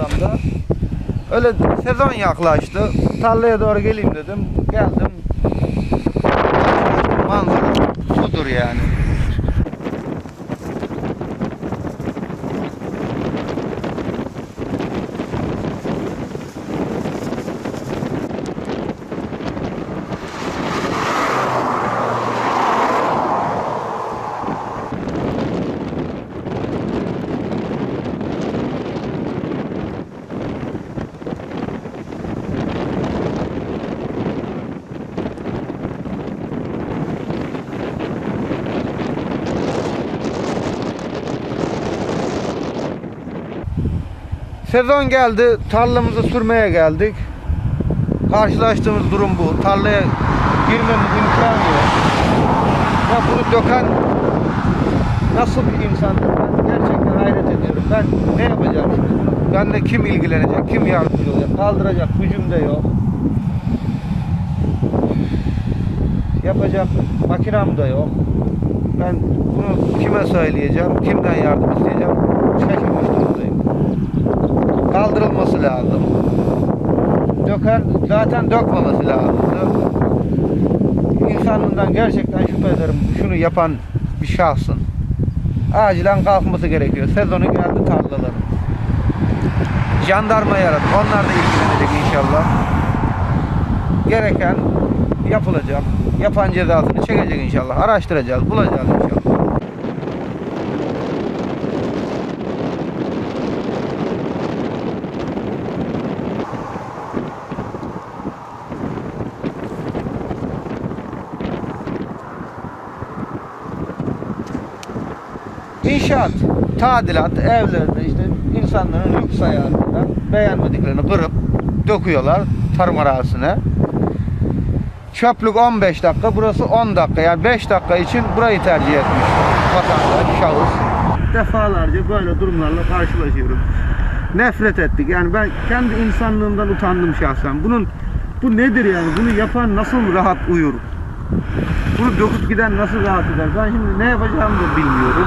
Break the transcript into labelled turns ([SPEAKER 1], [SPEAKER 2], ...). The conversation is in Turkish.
[SPEAKER 1] tarlamda. Öyle sezon yaklaştı. Tarlaya doğru geleyim dedim. Geldim. Manzara budur yani. Sezon geldi. Tarlamızı sürmeye geldik. Karşılaştığımız durum bu. Tarlaya girmemiz imkan yok. Ya bunu döken nasıl bir insan? Ben gerçekten hayret ediyorum. Ben ne yapacağım şimdi? Bunu benimle kim ilgilenecek? Kim yardımcı olacak? Kaldıracak gücüm de yok. Yapacak makinem de yok. Ben bunu kime söyleyeceğim? Kimden yardım isteyeceğim? Şaşırmış durumdayım kaldırılması lazım. Döker, zaten dökmemesi lazımdı. İnsanlığından gerçekten şüphe ederim. Şunu yapan bir şahsın. Acilen kalkması gerekiyor. Sezonu geldi tarlaların. Jandarma yaradı. Onlar da ilgilenecek inşallah. Gereken yapılacak. Yapan cezasını çekecek inşallah. Araştıracağız, bulacağız inşallah. İnşaat, tadilat, evlerde işte insanların lüks hayatından beğenmediklerini kırıp döküyorlar tarım arazisine. Çöplük 15 dakika, burası 10 dakika. Yani 5 dakika için burayı tercih etmiş vatandaş, şahıs. Defalarca böyle durumlarla karşılaşıyoruz. Nefret ettik. Yani ben kendi insanlığımdan utandım şahsen. Bunun bu nedir yani? Bunu yapan nasıl rahat uyur? Bunu döküp giden nasıl rahat eder? Ben şimdi ne yapacağımı da bilmiyorum.